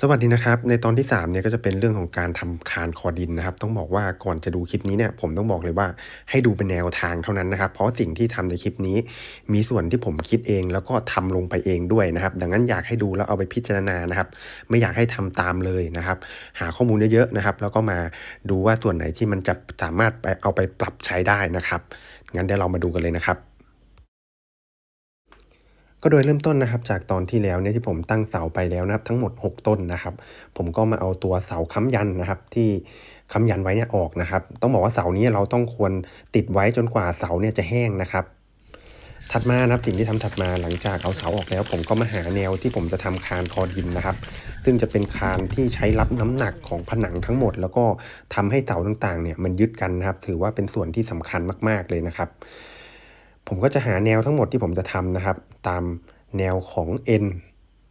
สวัสดีนะครับ ในตอนที่3เนี่ยก็จะเป็นเรื่องของการทำคานคอดินนะครับ ต้องบอกว่าก่อนจะดูคลิปนี้เนี่ยผมต้องบอกเลยว่าให้ดูเป็นแนวทางเท่านั้นนะครับ เพราะสิ่งที่ทำในคลิปนี้ มีส่วนที่ผมคิดเอง แล้วก็ทำลงไปเองด้วยนะครับ ดังนั้นอยากให้ดูแล้วเอาไปพิจารณานะครับ ไม่อยากให้ทำตามเลยนะครับ หาข้อมูลเยอะๆนะครับ แล้วก็มาดูว่าส่วนไหนที่มันจะสามารถไปเอาไปปรับใช้ได้นะครับงั้นเดี๋ยวเรามาดูกันเลยนะครับ ก็โดยเริ่มต้นนะครับจากตอนที่แล้วเนี่ยที่ผมตั้งเสาไปแล้วนะครับ ทั้งหมด 6 ต้นนะครับ ผมก็มาเอาตัวเสาค้ำยันนะครับ ที่ค้ำยันไว้เนี่ยออกนะครับ ต้องบอกว่าเสานี้เราต้องควรติดไว้จนกว่าเสาเนี่ยจะแห้งนะครับ ถัดมานะครับสิ่งที่ทำถัดมาหลังจากเอาเสาออกแล้ว ผมก็มาหาแนวที่ผมจะทำคานคอดินนะครับ ซึ่งจะเป็นคานที่ใช้รับน้ำหนักของผนังทั้งหมด แล้วก็ทำให้เสาต่างๆเนี่ยมันยึดกันนะครับ ถือว่าเป็นส่วนที่สำคัญมากๆเลยนะครับผมก็จะหาแนวทั้งหมดที่ผมจะทำนะครับ ตามแนวของ N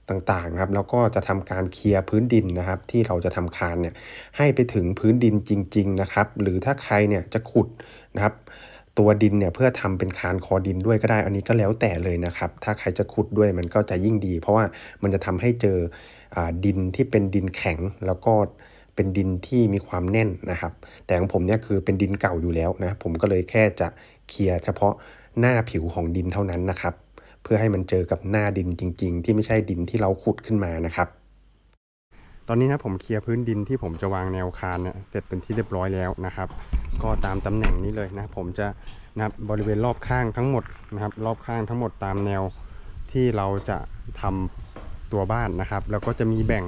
ต่างๆครับแล้วก็จะทำการเคลียร์พื้นดินนะครับ ที่เราจะทำคานเนี่ยให้ไปถึงพื้นดินจริง ๆนะครับ หรือถ้าใครเนี่ยจะขุดนะครับ ตัวดินเนี่ยเพื่อทำเป็นคานคอดินด้วยก็ได้ อันนี้ก็แล้วแต่เลยนะครับ ถ้าใครจะขุดด้วยมันก็จะยิ่งดี เพราะว่ามันจะทำให้เจออดินที่เป็นดินแข็งแล้วก็เป็นดินที่มีความแน่นนะครับ แต่ของผมเนี่ยคือเป็นดินเก่าอยู่แล้วนะผมก็เลยแค่จะเคลียร์เฉพาะหน้าผิวของดินเท่านั้นนะครับ เพื่อให้มันเจอกับหน้าดินจริง ๆ ที่ไม่ใช่ดินที่เราขุดขึ้นมานะครับ ตอนนี้นะผมเคลียร์พื้นดินที่ผมจะวางแนวคานเนี่ยเสร็จเป็นที่เรียบร้อยแล้วนะครับ ก็ตามตำแหน่งนี้เลยนะ ผมจะนะบริเวณรอบข้างทั้งหมดนะครับ รอบข้างทั้งหมดตามแนวที่เราจะทำตัวบ้านนะครับ แล้วก็จะมีแบ่ง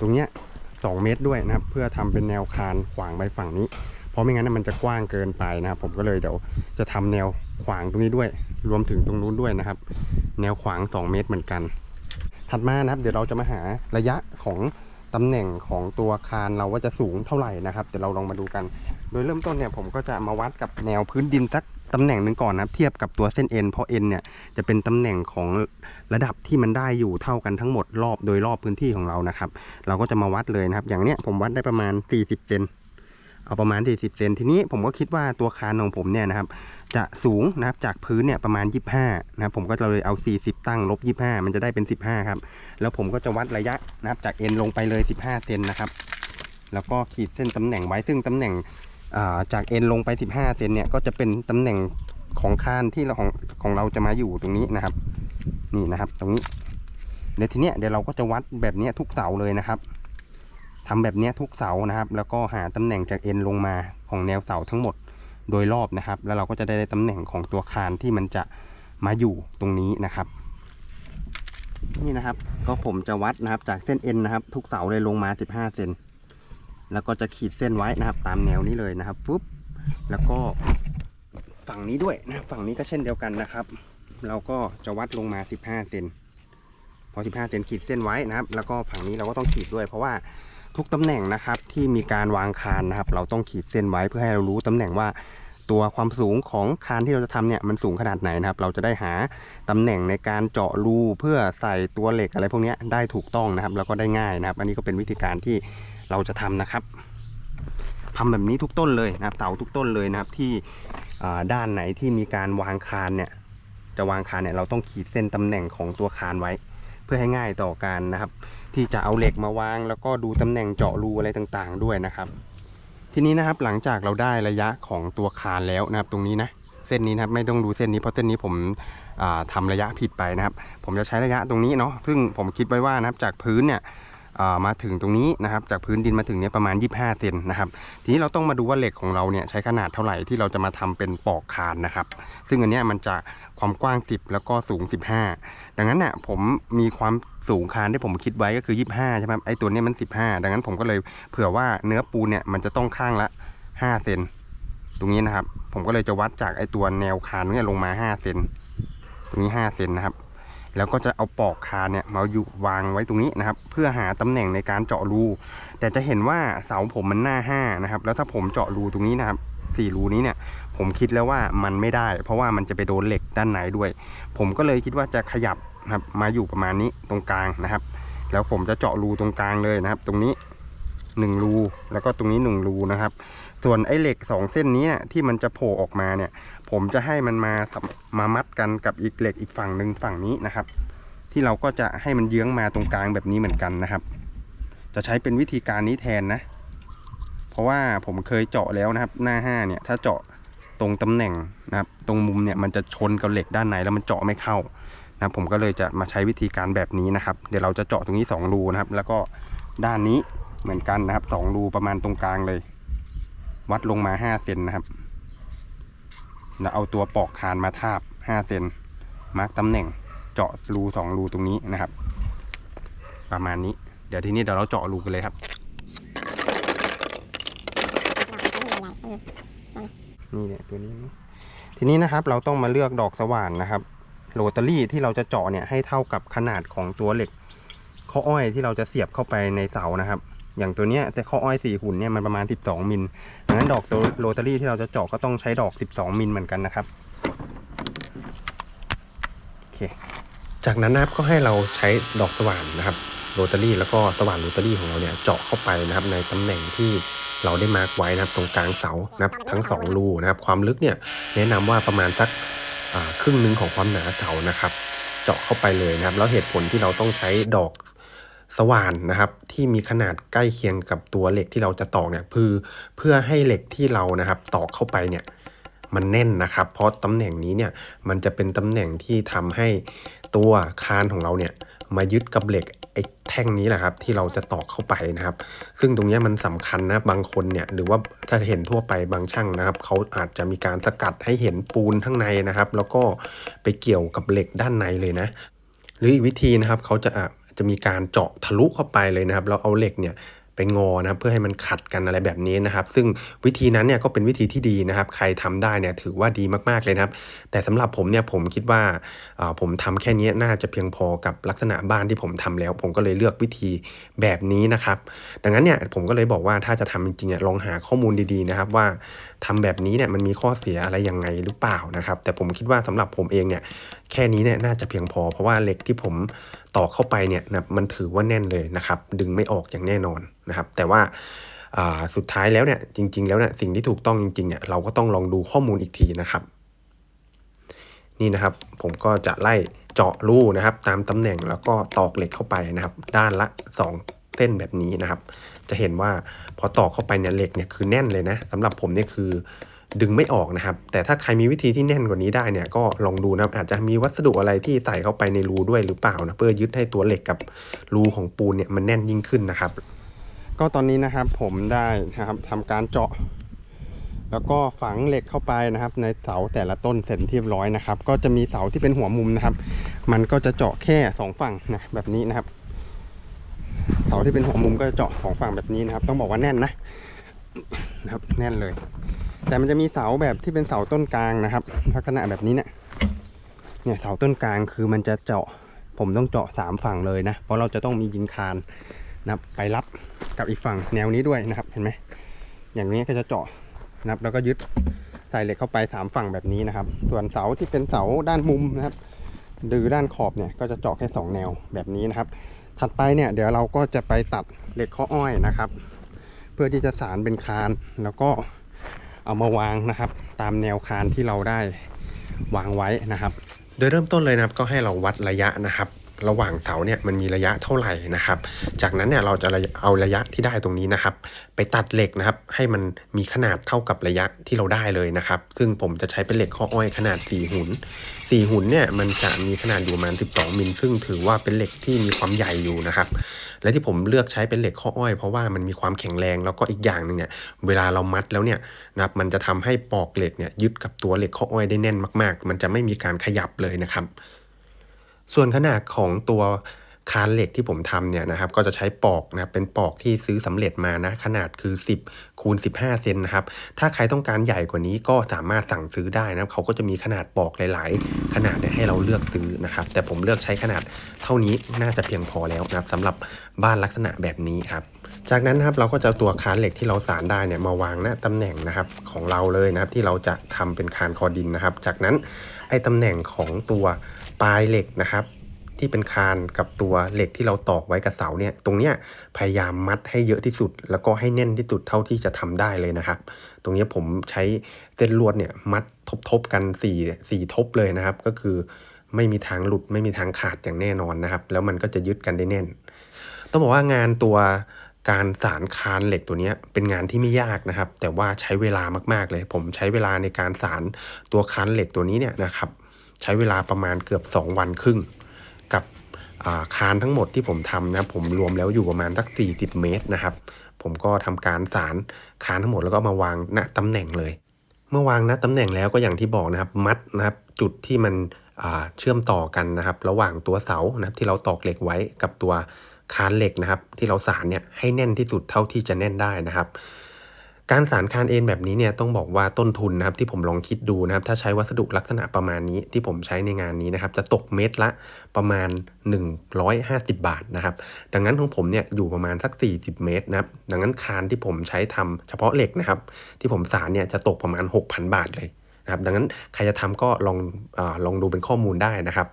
ตรงเนี้ย2เมตรด้วยนะครับ เพื่อทำเป็นแนวคานขวางไปฝั่งนี้ เพราะไม่งั้นมันจะกว้างเกินไปนะครับ ผมก็เลยเดี๋ยวจะทำแนว ขวางตรงนี้ด้วย รวมถึงตรงนู้นด้วยนะครับ แนวขวาง 2 เมตรเหมือนกัน ถัดมานะครับ เดี๋ยวเราจะมาหาระยะของตำแหน่งของตัวคานเราว่าจะสูงเท่าไหร่นะครับเดี๋ยวเราลองมาดูกัน โดยเริ่มต้นเนี่ยผมก็จะมาวัดกับแนวพื้นดินสักตำแหน่งหนึ่งก่อนนะเทียบกับตัวเส้นเอ็นเพราะเอ็นเนี่ยจะเป็นตำแหน่งของระดับที่มันได้อยู่เท่ากันทั้งหมดรอบโดยรอบพื้นที่ของเรานะครับ เราก็จะมาวัดเลยนะครับ อย่างเนี้ยผมวัดได้ประมาณ 40เซนเอาประมาณ 40เซนทีนี้ผมก็คิดว่าตัวคานของผมเนี่ยนะครับ จะสูงนะครับจากพื้นเนี่ยประมาณ 25นะครับผมก็จะเลยเอา 40 ตั้งลบ 25 มันจะได้เป็น 15 ครับ แล้วผมก็จะวัดระยะนะครับจากเอ็นลงไปเลย 15เซนนะครับ แล้วก็ขีดเส้นตำแหน่งไว้ซึ่งตำแหน่งาจากเอ็นลงไป 15เซนเนี่ยก็จะเป็นตำแหน่งของคานที่เราของของเราจะมาอยู่ตรงนี้นะครับ นี่นะครับตรงนี้เดี๋ยวทีเนี้ยเดี๋ยวเราก็จะวัดแบบเนี้ยทุกเสาเลยนะครับทำแบบเนี้ยทุกเสานะครับ แล้วก็หาตำแหน่งจากเอ็นลงมาของแนวเสาทั้งหมด โดยรอบนะครับ แล้วเราก็จะได้ตำแหน่งของตัวคานที่มันจะมาอยู่ตรงนี้นะครับ นี่นะครับ ก็ผมจะวัดนะครับจากเส้นเอ็นนะครับ ทุกเสาเลยลงมา 15เซนแล้วก็จะขีดเส้นไว้นะครับ ตามแนวนี้เลยนะครับปุ๊บแล้วก็ฝั่งนี้ด้วยนะฝั่งนี้ก็เช่นเดียวกันนะครับ เราก็จะวัดลงมา 15เซนพอ 15เซนขีดเส้นไว้นะครับ แล้วก็ฝั่งนี้เราก็ต้องขีดด้วย เพราะว่า ทุกตำแหน่งนะครับที่มีการวางคานนะครับ เราต้องขีดเส้นไว้เพื่อให้เรารู้ตำแหน่งว่าตัวความสูงของคานที่เราจะทำเนี่ยมันสูงขนาดไหนนะครับ เราจะได้หาตำแหน่งในการเจาะรูเพื่อใส่ตัวเหล็กอะไรพวกนี้ได้ถูกต้องนะครับ แล้วก็ได้ง่ายนะครับ อันนี้ก็เป็นวิธีการที่เราจะทำนะครับทำแบบนี้ทุกต้นเลยนะครับเสาทุกต้นเลยนะครับที่ด้านไหนที่มีการวางคานเนี่ย จะวางคานเนี่ยเราต้องขีดเส้นตำแหน่งของตัวคานไว้ เพื่อให้ง่ายต่อการนะครับ ที่จะเอาเหล็กมาวาง แล้วก็ดูตำแหน่งเจาะรูอะไรต่างๆ ด้วยนะครับ ทีนี้นะครับหลังจากเราได้ระยะของตัวคานแล้วนะครับ ตรงนี้นะเส้นนี้นะครับไม่ต้องดูเส้นนี้เพราะเส้นนี้ผมทำาระยะผิดไปนะครับ ผมจะใช้ระยะตรงนี้เนาะซึ่งผมคิดไว้ว่านะครับจากพื้นเนี่ยมาถึงตรงนี้นะครับ จากพื้นดินมาถึงเนี่ยประมาณ 25เซนนะครับ ทีนี้เราต้องมาดูว่าเหล็กของเราเนี่ยใช้ขนาดเท่าไหร่ที่เราจะมาทำเป็นปอกคานนะครับ ซึ่งอันเนี้ยมันจะความกว้าง 10 แล้วก็สูง 15 ดังนั้นเนี่ยผมมีความ สูงคานที่ผมคิดไว้ก็คือ 25 ใช่ไหมไอ้ตัวนี้มัน 15 ดังนั้นผมก็เลยเผื่อว่าเนื้อปูนเนี่ยมันจะต้องข้างละ 5 เซนตรงนี้นะครับ ผมก็เลยจะวัดจากไอ้ตัวแนวคานเนี่ยลงมา 5 เซนตรงนี้ 5 เซนนะครับ แล้วก็จะเอาปอกคานเนี่ยมาอยู่วางไว้ตรงนี้นะครับ เพื่อหาตำแหน่งในการเจาะรู แต่จะเห็นว่าเสาผมมันหน้า 5 นะครับ แล้วถ้าผมเจาะรูตรงนี้นะครับสี่รูนี้เนี่ยผมคิดแล้วว่ามันไม่ได้ เพราะว่ามันจะไปโดนเหล็กด้านในด้วย ผมก็เลยคิดว่าจะขยับ นะครับ มาอยู่ประมาณนี้ตรงกลางนะครับ แล้วผมจะเจาะรูตรงกลางเลยนะครับ ตรงนี้หนึ่งรูแล้วก็ตรงนี้หนึ่งรูนะครับ ส่วนไอ้เหล็กสองเส้นนี้ที่มันจะโผล่ออกมาเนี่ย ผมจะให้มันมามมามัดกันกับอีกเหล็กอีกฝั่งหนึ่งฝั่งนี้นะครับ ที่เราก็จะให้มันเยื้องมาตรงกลางแบบนี้เหมือนกันนะครับ จะใช้เป็นวิธีการนี้แทนนะ เพราะว่าผมเคยเจาะแล้วนะครับ หน้าห้าเนี่ยถ้าเจาะตรงตำแหน่งนะครับ ตรงมุมเนี่ยมันจะชนกับเหล็กด้านในแล้วมันเจาะไม่เข้า นะครับผมก็เลยจะมาใช้วิธีการแบบนี้นะครับ เดี๋ยวเราจะเจาะตรงนี้สองรูนะครับ แล้วก็ด้านนี้เหมือนกันนะครับสองรูประมาณตรงกลางเลย วัดลงมาห้าเซนนะครับ แล้วเอาตัวปอกคานมาทาบห้าเซนมาร์กตำแหน่งเจาะรูสองรูตรงนี้นะครับ ประมาณนี้ เดี๋ยวทีนี้เดี๋ยวเราเจาะรูกันเลยครับนี่เนี่ยตัวนี้นะทีนี้นะครับเราต้องมาเลือกดอกสว่านนะครับ โรตารี่ที่เราจะเจาะเนี่ยให้เท่ากับขนาดของตัวเหล็กข้ออ้อยที่เราจะเสียบเข้าไปในเสานะครับ อย่างตัวเนี้ยแต่ข้ออ้อยสี่หุ่นเนี่ยมันประมาณ 12 มิลดังนั้นดอกตัวโรตารี่ที่เราจะเจาะก็ต้องใช้ดอก 12 มิลเหมือนกันนะครับโอเคจากนั้นนะครับก็ให้เราใช้ดอกสว่านนะครับโรตารี่แล้วก็สว่านโรตารี่ของเราเนี่ยเจาะเข้าไปนะครับในตำแหน่งที่เราได้มาร์กไว้นะครับตรงกลางเสานะครับทั้งสองรูนะครับความลึกเนี่ยแนะนำว่าประมาณสัก ครึ่งหนึ่งของความหนาเสานะครับ เจาะเข้าไปเลยนะครับ แล้วเหตุผลที่เราต้องใช้ดอกสว่านนะครับ ที่มีขนาดใกล้เคียงกับตัวเหล็กที่เราจะตอกเนี่ยคือเพื่อให้เหล็กที่เรานะครับตอกเข้าไปเนี่ยมันแน่นนะครับ เพราะตำแหน่งนี้เนี่ยมันจะเป็นตำแหน่งที่ทำให้ตัวคานของเราเนี่ยมายึดกับเหล็กไอ้แท่งนี้แหละครับที่เราจะตอกเข้าไปนะครับ ซึ่งตรงนี้มันสำคัญนะบางคนเนี่ยหรือว่าถ้าเห็นทั่วไปบางช่างนะครับเขาอาจจะมีการสกัดให้เห็นปูนข้างในนะครับ แล้วก็ไปเกี่ยวกับเหล็กด้านในเลยนะ หรืออีกวิธีนะครับเขาจะจะมีการเจาะทะลุเข้าไปเลยนะครับแล้วเอาเหล็กเนี่ย ไปงอนะครับเพื่อให้มันขัดกันอะไรแบบนี้นะครับ ซึ่งวิธีนั้นเนี่ยก็เป็นวิธีที่ดีนะครับ ใครทำได้เนี่ยถือว่าดีมากๆเลยนะครับ แต่สำหรับผมเนี่ยผมคิดว่าผมทำแค่นี้น่าจะเพียงพอกับลักษณะบ้านที่ผมทำแล้ว ผมก็เลยเลือกวิธีแบบนี้นะครับ ดังนั้นเนี่ยผมก็เลยบอกว่าถ้าจะทำจริงๆเนี่ยลองหาข้อมูลดีๆนะครับว่าทำแบบนี้เนี่ยมันมีข้อเสียอะไรยังไงหรือเปล่านะครับ แต่ผมคิดว่าสำหรับผมเองเนี่ยแค่นี้เนี่ยน่าจะเพียงพอเพราะว่าเหล็กที่ผม ตอกเข้าไปเนี่ยนะมันถือว่าแน่นเลยนะครับ ดึงไม่ออกอย่างแน่นอนนะครับ แต่ว่าอ่าสุดท้ายแล้วเนี่ยจริง ๆ แล้วเนี่ยสิ่งที่ถูกต้องจริงๆเนี่ยเราก็ต้องลองดูข้อมูลอีกทีนะครับ นี่นะครับ ผมก็จะไล่เจาะรูนะครับ ตามตำแหน่งแล้วก็ตอกเหล็กเข้าไปนะครับ ด้านละ 2 เส้นแบบนี้นะครับ จะเห็นว่าพอตอกเข้าไปเนี่ยเหล็กเนี่ยคือแน่นเลยนะสำหรับผมเนี่ยคือ ดึงไม่ออกนะครับ แต่ถ้าใครมีวิธีที่แน่นกว่านี้ได้เนี่ยก็ลองดูนะครับอาจจะมีวัสดุอะไรที่ใส่เข้าไปในรูด้วยหรือเปล่านะเพื่อยึดให้ตัวเหล็กกับรูของปูนเนี่ยมันแน่นยิ่งขึ้นนะครับ ก็ตอนนี้นะครับผมได้นะครับทำการเจาะ แล้วก็ฝังเหล็กเข้าไปนะครับ ในเสาแต่ละต้นเสร็จเรียบร้อยนะครับ ก็จะมีเสาที่เป็นหัวมุมนะครับ มันก็จะเจาะแค่สองฝั่งนะแบบนี้นะครับเสาที่เป็นหัวมุมก็จะเจาะสองฝั่งแบบนี้นะครับ ต้องบอกว่าแน่นนะนะครับ แน่นเลย แต่มันจะมีเสาแบบที่เป็นเสาต้นกลางนะครับ ลักษณะแบบนี้เนี่ยเนี่ยเสาต้นกลางคือมันจะเจาะ ผมต้องเจาะสามฝั่งเลยนะ เพราะเราจะต้องมียิงคานนะไปรับกับอีกฝั่งแนวนี้ด้วยนะครับ เห็นไหมอย่างนี้ก็จะเจาะนะครับแล้วก็ยึดใส่เหล็กเข้าไปสามฝั่งแบบนี้นะครับ ส่วนเสาที่เป็นเสาด้านมุมนะครับหรือด้านขอบเนี่ยก็จะเจาะแค่สองแนวแบบนี้นะครับ ถัดไปเนี่ยเดี๋ยวเราก็จะไปตัดเหล็กข้ออ้อยนะครับ เพื่อที่จะสารเป็นคานแล้วก็ เอามาวางนะครับ ตามแนวคานที่เราได้วางไว้นะครับ โดยเริ่มต้นเลยนะครับก็ให้เราวัดระยะนะครับระหว่างเสาเนี่ยมันมีระยะเท่าไหร่นะครับ จากนั้นเนี่ยเราจะเอาระยะที่ได้ตรงนี้นะครับ ไปตัดเหล็กนะครับ ให้มันมีขนาดเท่ากับระยะที่เราได้เลยนะครับ ซึ่งผมจะใช้เป็นเหล็กข้ออ้อยขนาด 4 หุน4 หุนเนี่ยมันจะมีขนาดอยู่ประมาณ 12 มิล ซึ่งถือว่าเป็นเหล็กที่มีความใหญ่อยู่นะครับ และที่ผมเลือกใช้เป็นเหล็กข้ออ้อย เพราะว่ามันมีความแข็งแรงแล้วก็อีกอย่างหนึ่งเนี่ยเวลาเรามัดแล้วเนี่ยนะครับมันจะทำให้ปอกเหล็กเนี่ยยึดกับตัวเหล็กข้ออ้อยได้แน่นมาก ๆ มันจะไม่มีการขยับเลยนะครับ ส่วนขนาดของตัว คานเหล็กที่ผมทำเนี่ยนะครับก็จะใช้ปอกนะครับเป็นปอกที่ซื้อสำเร็จมานะขนาดคือ 10คูณ15 เซนนะครับถ้าใครต้องการใหญ่กว่านี้ก็สามารถสั่งซื้อได้นะเขาก็จะมีขนาดปอกหลาย ๆ ขนาดเนี่ยให้เราเลือกซื้อนะครับ แต่ผมเลือกใช้ขนาดเท่านี้น่าจะเพียงพอแล้วนะครับสำหรับบ้านลักษณะแบบนี้ครับจากนั้นนะครับเราก็จะตัวคานเหล็กที่เราสารได้เนี่ยมาวางณตำแหน่งนะครับของเราเลยนะครับที่เราจะทำเป็นคานคอดินนะครับ จากนั้นไอ้ตำแหน่งของตัวปลายเหล็กนะครับ ที่เป็นคานกับตัวเหล็กที่เราตอกไว้กับเสาเนี่ยตรงเนี้ยพยายามมัดให้เยอะที่สุด แล้วก็ให้แน่นที่สุดเท่าที่จะทำได้เลยนะครับ ตรงเนี้ยผมใช้เส้นลวดเนี่ยมัดทบๆกัน4 4ทบเลยนะครับ ก็คือไม่มีทางหลุดไม่มีทางขาดอย่างแน่นอนนะครับ แล้วมันก็จะยึดกันได้แน่น ต้องบอกว่างานตัวการสารคานเหล็กตัวนี้เป็นงานที่ไม่ยากนะครับ แต่ว่าใช้เวลามากๆเลย ผมใช้เวลาในการสารตัวคานเหล็กตัวนี้เนี่ยนะครับ ใช้เวลาประมาณเกือบ 2 วันครึ่ง กับาคานทั้งหมดที่ผมทำนะผมรวมแล้วอยู่ประมาณสัก 40 เมตรนะครับ ผมก็ทำการสารคานทั้งหมดแล้วก็มาวางณตำแหน่งเลย เมื่อวางณตำแหน่งแล้วก็อย่างที่บอกนะครับ มัดนะครับจุดที่มันเชื่อมต่อกันนะครับ ระหว่างตัวเสานะครับที่เราตอกเหล็กไว้กับตัวคานเหล็กนะครับ ที่เราสานเนี่ยให้แน่นที่สุดเท่าที่จะแน่นได้นะครับ การสานคานเอ็นแบบนี้เนี่ยต้องบอกว่าต้นทุนนะครับที่ผมลองคิดดูนะครับถ้าใช้วัสดุลักษณะประมาณนี้ที่ผมใช้ในงานนี้นะครับจะตกเม็ดละประมาณ 150 บาทนะครับดังนั้นของผมเนี่ยอยู่ประมาณสัก 40 เมตรนะครับดังนั้นคานที่ผมใช้ทำเฉพาะเหล็กนะครับที่ผมสานเนี่ยจะตกประมาณ 6,000 บาทเลยนะครับดังนั้นใครจะทำก็ลองอาลองดูเป็นข้อมูลได้นะครับ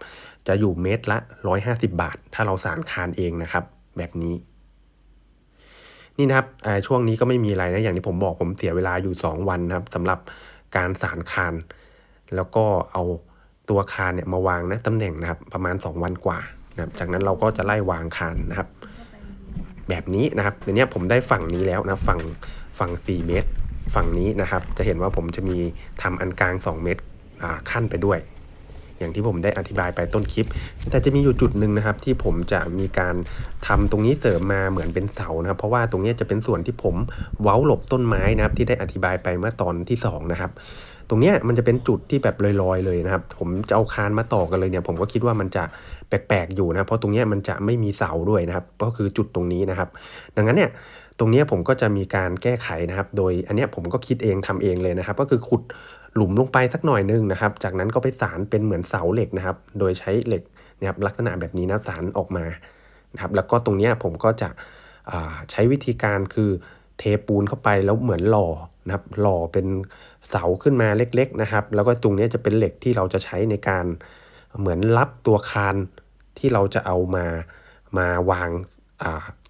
จะอยู่เมตรละ 150 บาท ถ้าเราสานคานเองนะครับแบบนี้ นี่นะครับช่วงนี้ก็ไม่มีอะไรนะอย่างที่ผมบอกผมเสียเวลาอยู่ 2 วันนะครับสำหรับการสารคาน แล้วก็เอาตัวคานเนี่ยมาวางนะตำแหน่งนะครับ ประมาณ 2 วันกว่านะครับจากนั้นเราก็จะไล่วางคานนะครับ แบบนี้นะครับเดี๋ยวนี้ผมได้ฝั่งนี้แล้วนะฝั่งฝั่ง 4 เมตร ฝั่งนี้นะครับ จะเห็นว่าผมจะมีทำอันกลาง 2 เมตรขั้นไปด้วย อย่างที่ผมได้อธิบายไปต้นคลิป แต่จะมีอยู่จุดหนึ่งนะครับ ที่ผมจะมีการทำตรงนี้เสริมมาเหมือนเป็นเสานะครับ เพราะว่าตรงนี้จะเป็นส่วนที่ผมเว้าหลบต้นไม้นะครับ ที่ได้อธิบายไปเมื่อตอนที่สองนะครับตรงเนี้ยมันจะเป็นจุดที่แบบลอยๆเลยนะครับ ผมจะเอาคานมาต่อกันเลยเนี่ย ผมก็คิดว่ามันจะแปลกๆอยู่นะ เพราะตรงเนี้ยมันจะไม่มีเสาด้วยนะครับ ก็คือจุดตรงนี้นะครับ ดังนั้นเนี่ยตรงนี้ผมก็จะมีการแก้ไขนะครับ โดยอันนี้ผมก็คิดเองทำเองเลยนะครับ ก็คือขุด หลุมลงไปสักหน่อยนึงนะครับ จากนั้นก็ไปสารเป็นเหมือนเสาเหล็กนะครับ โดยใช้เหล็กนะครับลักษณะแบบนี้นะสารออกมานะครับ แล้วก็ตรงนี้ผมก็จะใช้วิธีการคือเทปูนเข้าไปแล้วเหมือนหล่อนะครับหล่อเป็นเสาขึ้นมาเล็กๆนะครับ แล้วก็ตรงนี้จะเป็นเหล็กที่เราจะใช้ในการเหมือนรับตัวคานที่เราจะเอามามาวาง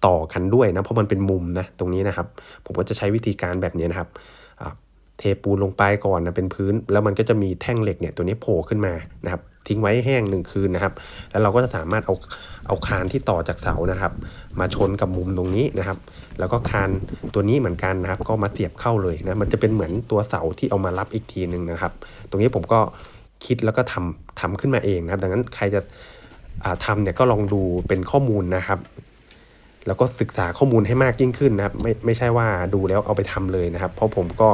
ต่อกันด้วยนะเพราะมันเป็นมุมนะตรงนี้นะครับ ผมก็จะใช้วิธีการแบบนี้นะครับ เทปูนลงไปก่อนนะเป็นพื้น แล้วมันก็จะมีแท่งเหล็กเนี่ยตัวนี้โผล่ขึ้นมานะครับทิ้งไว้แห้งหนึ่งคืนนะครับ แล้วเราก็จะสามารถเอาเอาคานที่ต่อจากเสานะครับ มาชนกับมุมตรงนี้นะครับ แล้วก็คานตัวนี้เหมือนกันนะครับ ก็มาเสียบเข้าเลยนะ มันจะเป็นเหมือนตัวเสาที่เอามารับอีกทีหนึ่งนะครับ ตรงนี้ผมก็คิดแล้วก็ทำทำขึ้นมาเองนะครับ ดังนั้นใครจะทำเนี่ยก็ลองดูเป็นข้อมูลนะครับ แล้วก็ศึกษาข้อมูลให้มากยิ่งขึ้นนะครับ ไม่ไม่ใช่ว่าดูแล้วเอาไปทำเลยนะครับ เพราะผมก็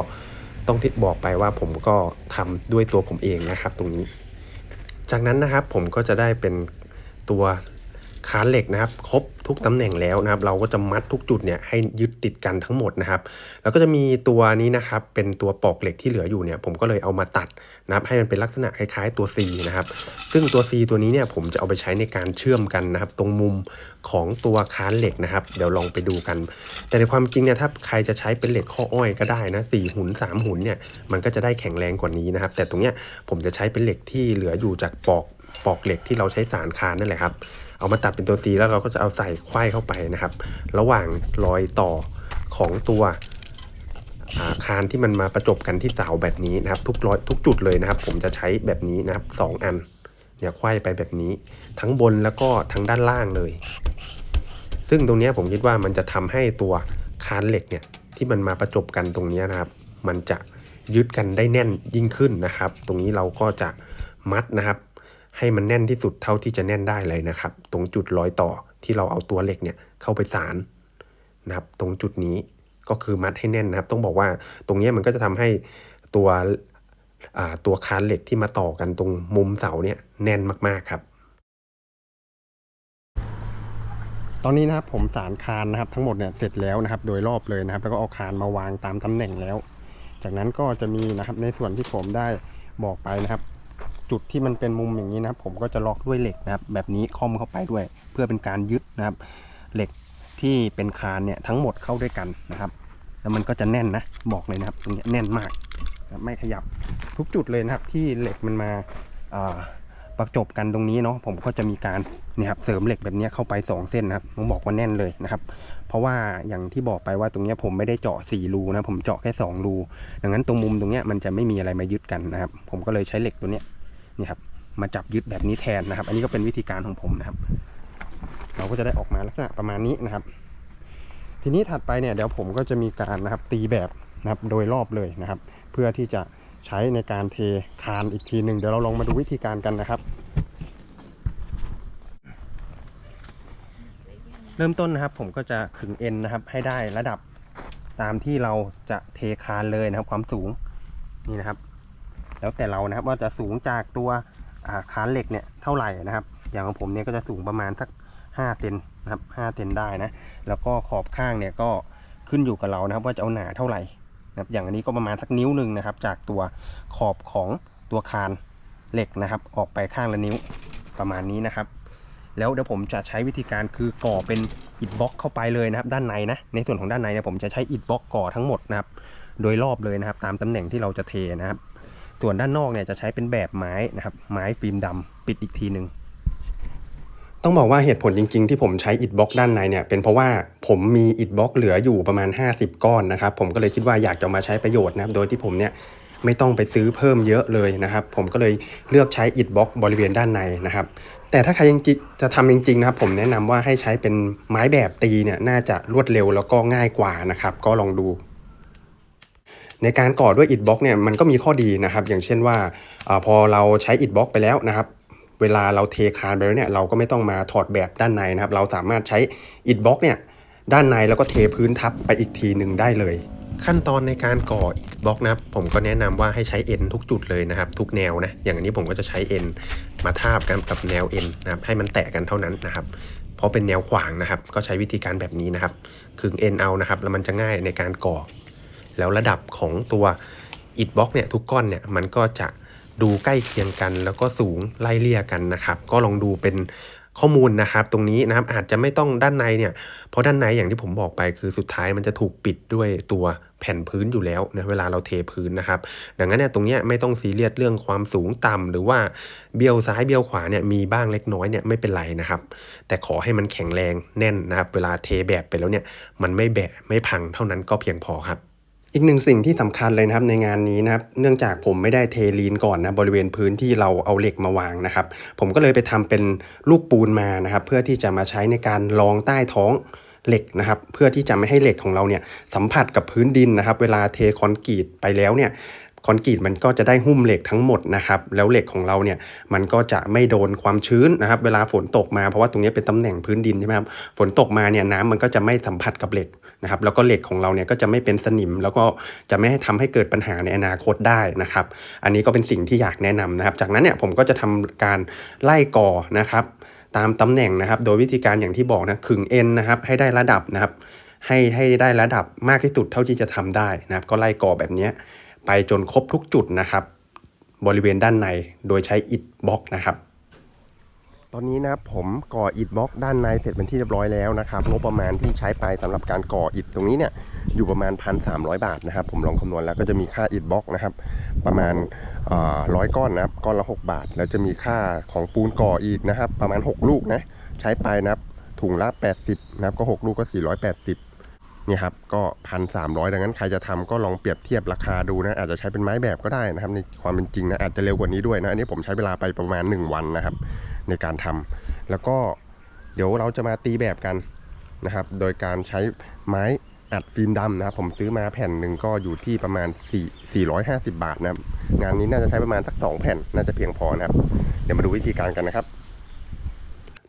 ต้องที่บอกไปว่าผมก็ทำด้วยตัวผมเองนะครับ ตรงนี้ จากนั้นนะครับผมก็จะได้เป็นตัว คานเหล็กนะครับครบทุกตำแหน่งแล้วนะครับ เราก็จะมัดทุกจุดเนี่ยให้ยึดติดกันทั้งหมดนะครับ แล้วก็จะมีตัวนี้นะครับ เป็นตัวปอกเหล็กที่เหลืออยู่เนี่ย ผมก็เลยเอามาตัดนะครับให้มันเป็นลักษณะคล้ายๆตัว C นะครับ ซึ่งตัว C ตัวนี้เนี่ยผมจะเอาไปใช้ในการเชื่อมกันนะครับ ตรงมุมของตัวคานเหล็กนะครับ เดี๋ยวลองไปดูกัน แต่ในความจริงเนี่ยถ้าใครจะใช้เป็นเหล็กข้ออ้อยก็ได้นะสี่หุนสามหุนเนี่ยมันก็จะได้แข็งแรงกว่านี้นะครับ แต่ตรงเนี้ยผมจะใช้เป็นเหล็กที่เหลืออยู่จากปอกปอกเหล็กที่เราใช้สารคานนั่นแหละครับ เอามาตัดเป็นตัว C แล้วเราก็จะเอาใส่ไขว้เข้าไปนะครับ ระหว่างรอยต่อของตัวอาคานที่มันมาประจบกันที่เสาแบบนี้นะครับ ทุกร้อยทุกจุดเลยนะครับ ผมจะใช้แบบนี้นะครับสองอันเนี่ยไขว้ไปแบบนี้ ทั้งบนแล้วก็ทั้งด้านล่างเลย ซึ่งตรงนี้ผมคิดว่ามันจะทำให้ตัวคานเหล็กเนี่ยที่มันมาประจบกันตรงนี้นะครับ มันจะยึดกันได้แน่นยิ่งขึ้นนะครับ ตรงนี้เราก็จะมัดนะครับ ให้มันแน่นที่สุดเท่าที่จะแน่นได้เลยนะครับ ตรงจุดรอยต่อที่เราเอาตัวเหล็กเนี่ยเข้าไปสารนะครับ ตรงจุดนี้ก็คือมัดให้แน่นนะครับ ต้องบอกว่าตรงนี้มันก็จะทำให้ตัวอ่าตัวคานเหล็กที่มาต่อกันตรงมุมเสาเนี่ยแน่นมากๆครับ ตอนนี้นะครับผมสารคานนะครับ ทั้งหมดเนี่ยเสร็จแล้วนะครับ โดยรอบเลยนะครับ แล้วก็เอาคานมาวางตามตำแหน่งแล้ว จากนั้นก็จะมีนะครับในส่วนที่ผมได้บอกไปนะครับ จุดที่มันเป็นมุมอย่างนี้นะครับ ผมก็จะล็อกด้วยเหล็กนะครับ แบบนี้ค่อมเข้าไปด้วย เพื่อเป็นการยึดนะครับ เหล็กที่เป็นคานเนี่ยทั้งหมดเข้าด้วยกันนะครับ แล้วมันก็จะแน่นนะบอกเลยนะครับตรงนี้แน่นมากไม่ขยับทุกจุดเลยนะครับ ที่เหล็กมันมาประจบกันตรงนี้เนาะผมก็จะมีการเนี่ยครับเสริมเหล็กแบบนี้เข้าไปสองเส้นนะครับผมบอกว่าแน่นเลยนะครับ เพราะว่าอย่างที่บอกไปว่าตรงนี้ผมไม่ได้เจาะสี่รูนะผมเจาะแค่สองรูดังนั้นตรงมุมตรงเนี้ยมันจะไม่มีอะไรมายึดกันนะครับ ผมก็เลยใช้เหล็กตัวนี้ นี่ครับมาจับยึดแบบนี้แทนนะครับ อันนี้ก็เป็นวิธีการของผมนะครับ เราก็จะได้ออกมาลักษณะประมาณนี้นะครับ ทีนี้ถัดไปเนี่ยเดี๋ยวผมก็จะมีการนะครับตีแบบนะครับโดยรอบเลยนะครับ เพื่อที่จะใช้ในการเทคานอีกทีหนึ่งเดี๋ยวเราลองมาดูวิธีการกันนะครับ เริ่มต้นนะครับผมก็จะขึงเอ็นนะครับให้ได้ระดับตามที่เราจะเทคานเลยนะครับความสูงนี่นะครับ แล้วแต่เรานะครับว่าจะสูงจากตัวาคานเหล็กเนี่ยเท่าไหร่นะครับ อย่างของผมเนี่ยก็จะสูงประมาณสัก5เซนนะครับ5เซนได้นะ แล้วก็ขอบข้างเนี่ยก็ขึ้นอยู่กับเรานะครับว่าจะเอาหนาเท่าไหร่นะครับอย่างอันนี้ก็ประมาณสักนิ้วหนึ่งนะครับ จากตัวขอบของตัวคานเหล็กนะครับ ออกไปข้างละนิ้วประมาณนี้นะครับ แล้วเดี๋ยวผมจะใช้วิธีการคือก่อเป็นอิฐบล็อกเข้าไปเลยนะครับ ด้านในนะ ในส่วนของด้านในเนี่ยผมจะใช้อิฐบล็อกก่อทั้งหมดนะครับ โดยรอบเลยนะครับ ตามตำแหน่งที่เราจะเทนะครับ ส่วนด้านนอกเนี่ยจะใช้เป็นแบบไม้นะครับไม้ฟิล์มดำปิดอีกทีหนึ่งต้องบอกว่าเหตุผลจริงๆ ที่ผมใช้อิฐบล็อกด้านในเนี่ยเป็นเพราะว่าผมมีอิฐบล็อกเหลืออยู่ประมาณ 50 ก้อนนะครับผมก็เลยคิดว่าอยากจะมาใช้ประโยชน์นะครับโดยที่ผมเนี่ยไม่ต้องไปซื้อเพิ่มเยอะเลยนะครับ ผมก็เลยเลือกใช้อิฐบล็อกบริเวณด้านในนะครับ แต่ถ้าใครยังจจะทำจริงๆนะครับ ผมแนะนำว่าให้ใช้เป็นไม้แบบตีเนี่ยน่าจะรวดเร็วแล้วก็ง่ายกว่านะครับ ก็ลองดู ในการก่อด้วยอิฐบล็อกเนี่ยมันก็มีข้อดีนะครับ อย่างเช่นว่าอพอเราใช้อิฐบล็อกไปแล้วนะครับ เวลาเราเทคานไปแล้วเนี่ยเราก็ไม่ต้องมาถอดแบบด้านในนะครับ เราสามารถใช้อิฐบล็อกเนี่ยด้านในแล้วก็เทพื้นทับไปอีกทีหนึ่งได้เลย ขั้นตอนในการก่ออิฐบล็อกนะครับ ผมก็แนะนำว่าให้ใช้เอ็นทุกจุดเลยนะครับ ทุกแนวนะอย่างอันนี้ผมก็จะใช้เอ็นมาทาบกันกับแนวเอ็นนะครับให้มันแตะกันเท่านั้นนะครับเพราะเป็นแนวขวางนะครับ ก็ใช้วิธีการแบบนี้นะครับขึงเอ็นเอานะครับแล้วมันจะง่ายในการก่อ แล้วระดับของตัวอิฐบล็อกเนี่ยทุกก้อนเนี่ยมันก็จะดูใกล้เคียงกัน แล้วก็สูงไล่เลี่ยกันนะครับ ก็ลองดูเป็นข้อมูลนะครับตรงนี้นะครับอาจจะไม่ต้องด้านในเนี่ยเพราะด้านในอย่างที่ผมบอกไปคือสุดท้ายมันจะถูกปิดด้วยตัวแผ่นพื้นอยู่แล้วนะเวลาเราเทพื้นนะครับ ดังนั้นเนี่ยตรงนี้ไม่ต้องซีเรียสเรื่องความสูงต่ำหรือว่าเบี้ยวซ้ายเบี้ยวขวาเนี่ยมีบ้างเล็กน้อยเนี่ยไม่เป็นไรนะครับ แต่ขอให้มันแข็งแรงแน่นนะครับ เวลาเทแบบไปแล้วเนี่ยมันไม่แบะไม่พังเท่านั้นก็เพียงพอครับ อีกหนึ่งสิ่งที่สำคัญเลยนะครับในงานนี้นะครับเนื่องจากผมไม่ได้เทลีนก่อนนะบริเวณพื้นที่เราเอาเหล็กมาวางนะครับ ผมก็เลยไปทำเป็นลูกปูนมานะครับ เพื่อที่จะมาใช้ในการรองใต้ท้องเหล็กนะครับ เพื่อที่จะไม่ให้เหล็กของเราเนี่ยสัมผัสกับพื้นดินนะครับ เวลาเทคอนกรีตไปแล้วเนี่ยคอนกรีตมันก็จะได้หุ้มเหล็กทั้งหมดนะครับ แล้วเหล็กของเราเนี่ยมันก็จะไม่โดนความชื้นนะครับ เวลาฝนตกมาเพราะว่าตรงนี้เป็นตำแหน่งพื้นดินใช่ไหมครับฝนตกมาเนี่ยน้ำมันก็จะไม่สัมผัสกับเหล็ก นะครับแล้วก็เหล็กของเราเนี่ยก็จะไม่เป็นสนิม แล้วก็จะไม่ให้ทำให้เกิดปัญหาในอนาคตได้นะครับ อันนี้ก็เป็นสิ่งที่อยากแนะนำนะครับ จากนั้นเนี่ยผมก็จะทำการไล่ก่อนะครับตามตำแหน่งนะครับ โดยวิธีการอย่างที่บอกนะขึงเอ็นนะครับให้ได้ระดับนะครับ ให้ให้ได้ระดับมากที่สุดเท่าที่จะทำได้นะครับ ก็ไล่ก่อแบบนี้ไปจนครบทุกจุดนะครับ บริเวณด้านในโดยใช้อิฐบล็อกนะครับ ตอนนี้นะครับผมก่ออิฐบล็อกด้านในเสร็จเป็นที่เรียบร้อยแล้วนะครับงบประมาณที่ใช้ไปสำหรับการก่ออิฐตรงนี้เนี่ยอยู่ประมาณ 1,300 บาทนะครับ ผมลองคำนวณแล้วก็จะมีค่าอิฐบล็อกนะครับ ประมาณร้อยก้อนนะครับก้อนละ 6 บาท แล้วจะมีค่าของปูนก่ออีกนะครับ ประมาณ 6 ลูกนะใช้ไปนะครับถุงละ 80นะครับก็6ลูกก็480นี่ครับก็พันสามร้อยดังนั้นใครจะทำก็ลองเปรียบเทียบราคาดูนะ อาจจะใช้เป็นไม้แบบก็ได้นะครับ ในความเป็นจริงนะอาจจะเร็วกว่านี้ด้วยนะ อันนี้ผมใช้เวลาไปประมาณ 1 วันนะครับ ในการทำแล้วก็เดี๋ยวเราจะมาตีแบบกันนะครับ โดยการใช้ไม้อัดฟิล์มดำนะครับ ผมซื้อมาแผ่นหนึ่งก็อยู่ที่ประมาณ 4 450 บาทนะครับ งานนี้น่าจะใช้ประมาณสัก 2 แผ่นน่าจะเพียงพอนะครับ เดี๋ยวมาดูวิธีการกันนะครับ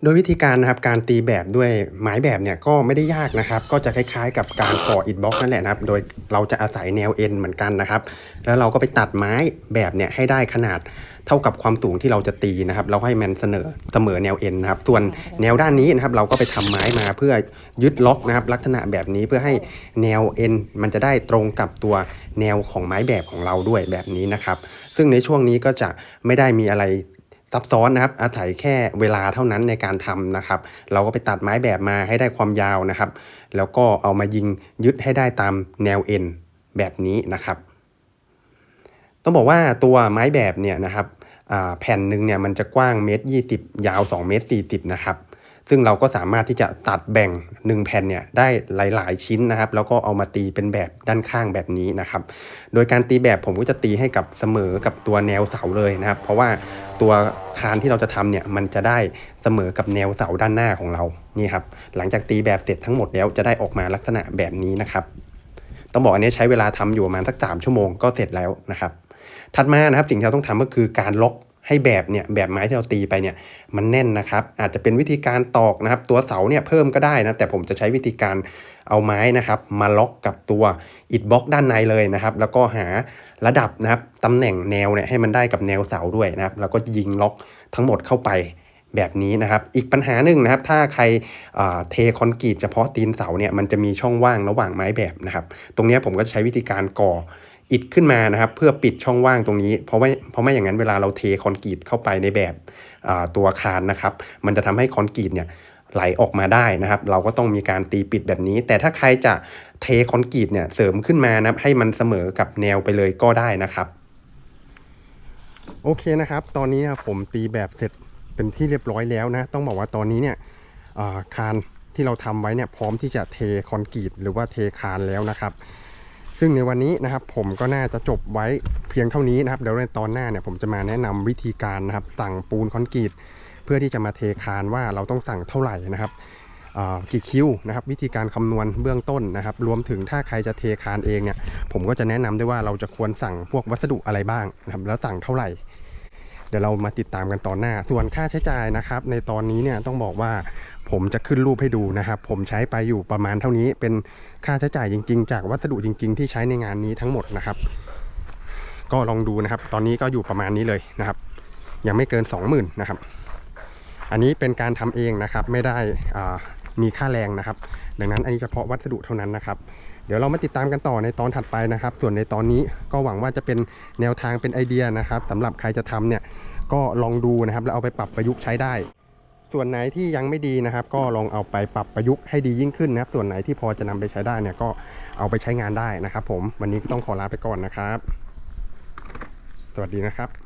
โดยวิธีการนะครับการตีแบบด้วยไม้แบบเนี่ยก็ไม่ได้ยากนะครับ ก็จะคล้ายๆ กับการก่ออิฐบล็อกนั่นแหละนะครับ โดยเราจะอาศัยแนวเอ็นเหมือนกันนะครับ แล้วเราก็ไปตัดไม้แบบเนี่ยให้ได้ขนาดเท่ากับความสูงที่เราจะตีนะครับ เราให้มันเสนอเสมอแนวเอ็นนะครับ ส่วนแนวด้านนี้นะครับ เราก็ไปทำไม้มาเพื่อยึดล็อกนะครับ ลักษณะแบบนี้เพื่อให้แนวเอ็นมันจะได้ตรงกับตัวแนวของไม้แบบของเราด้วยแบบนี้นะครับ ซึ่งในช่วงนี้ก็จะไม่ได้มีอะไร ซับซ้อนนะครับ อาศัยแค่เวลาเท่านั้นในการทำนะครับ เราก็ไปตัดไม้แบบมาให้ได้ความยาวนะครับ แล้วก็เอามายิงยึดให้ได้ตามแนวเอ็นแบบนี้นะครับ ต้องบอกว่าตัวไม้แบบเนี่ยนะครับแผ่นหนึ่งเนี่ยมันจะกว้างเมตรยี่สิบยาว2เมตรสี่สิบนะครับ ซึ่งเราก็สามารถที่จะตัดแบ่ง 1 แผ่นเนี่ยได้หลาย ๆ ชิ้นนะครับ แล้วก็เอามาตีเป็นแบบด้านข้างแบบนี้นะครับ โดยการตีแบบผมก็จะตีให้กับเสมอกับตัวแนวเสาเลยนะครับ เพราะว่าตัวคานที่เราจะทำเนี่ยมันจะได้เสมอกับแนวเสาด้านหน้าของเรานี่ครับหลังจากตีแบบเสร็จทั้งหมดแล้วจะได้ออกมาลักษณะแบบนี้นะครับต้องบอกอันนี้ใช้เวลาทำอยู่ประมาณสักสามชั่วโมงก็เสร็จแล้วนะครับ ถัดมานะครับสิ่งที่เราต้องทำก็คือการล็อก ให้แบบเนี่ยแบบไม้ที่เราตีไปเนี่ยมันแน่นนะครับ อาจจะเป็นวิธีการตอกนะครับ ตัวเสาเนี่ยเพิ่มก็ได้นะแต่ผมจะใช้วิธีการเอาไม้นะครับ มาล็อกกับตัวอิฐบล็อกด้านในเลยนะครับ แล้วก็หาระดับนะครับตำแหน่งแนวเนี่ยให้มันได้กับแนวเสาด้วยนะครับแล้วก็ยิงล็อกทั้งหมดเข้าไปแบบนี้นะครับ อีกปัญหาหนึ่งนะครับ ถ้าใครเทคอนกรีตเฉพาะตีนเสาเนี่ยมันจะมีช่องว่างระหว่างไม้แบบนะครับ ตรงนี้ผมก็ใช้วิธีการก่อ อิฐขึ้นมานะครับ เพื่อปิดช่องว่างตรงนี้ เพราะว่าเพราะไม่อย่างนั้นเวลาเราเทคอนกรีตเข้าไปในแบบตัวอาคารนะครับ มันจะทำให้คอนกรีตเนี่ยไหลออกมาได้นะครับ เราก็ต้องมีการตีปิดแบบนี้ แต่ถ้าใครจะเทคอนกรีตเนี่ยเสริมขึ้นมานะครับให้มันเสมอกับแนวไปเลยก็ได้นะครับ โอเคนะครับ ตอนนี้นะผมตีแบบเสร็จเป็นที่เรียบร้อยแล้วนะ ต้องบอกว่าตอนนี้เนี่ยอาคานที่เราทำไว้เนี่ยพร้อมที่จะเทคอนกรีตหรือว่าเทคานแล้วนะครับ ซึ่งในวันนี้นะครับผมก็น่าจะจบไว้เพียงเท่านี้นะครับเดี๋ยวในตอนหน้าเนี่ยผมจะมาแนะนำวิธีการนะครับสั่งปูนคอนกรีตเพื่อที่จะมาเทคานว่าเราต้องสั่งเท่าไหร่นะครับกี่คิวนะครับวิธีการคำนวณเบื้องต้นนะครับ รวมถึงถ้าใครจะเทคานเองเนี่ย ผมก็จะแนะนำด้วยว่าเราจะควรสั่งพวกวัสดุอะไรบ้างนะครับแล้วสั่งเท่าไหร่ เดี๋ยวเรามาติดตามกันตอนหน้า ส่วนค่าใช้จ่ายนะครับ ในตอนนี้เนี่ยต้องบอกว่า ผมจะขึ้นรูปให้ดูนะครับ ผมใช้ไปอยู่ประมาณเท่านี้เป็นค่าใช้จ่ายจริง ๆ จากวัสดุจริง ๆ ที่ใช้ในงานนี้ทั้งหมดนะครับ ก็ลองดูนะครับ ตอนนี้ก็อยู่ประมาณนี้เลยนะครับ ยังไม่เกิน 20,000นะครับ อันนี้เป็นการทำเองนะครับ ไม่ได้มีค่าแรงนะครับ ดังนั้นอันนี้เฉพาะวัสดุเท่านั้นนะครับ เดี๋ยวเรามาติดตามกันต่อในตอนถัดไปนะครับ ส่วนในตอนนี้ก็หวังว่าจะเป็นแนวทางเป็นไอเดียนะครับสำหรับใครจะทำเนี่ยก็ลองดูนะครับแล้วเอาไปปรับประยุกต์ใช้ได้ ส่วนไหนที่ยังไม่ดีนะครับ ก็ลองเอาไปปรับประยุกต์ให้ดียิ่งขึ้นนะครับ ส่วนไหนที่พอจะนำไปใช้ได้เนี่ยก็เอาไปใช้งานได้นะครับ ผมวันนี้ก็ต้องขอลาไปก่อนนะครับ สวัสดีนะครับ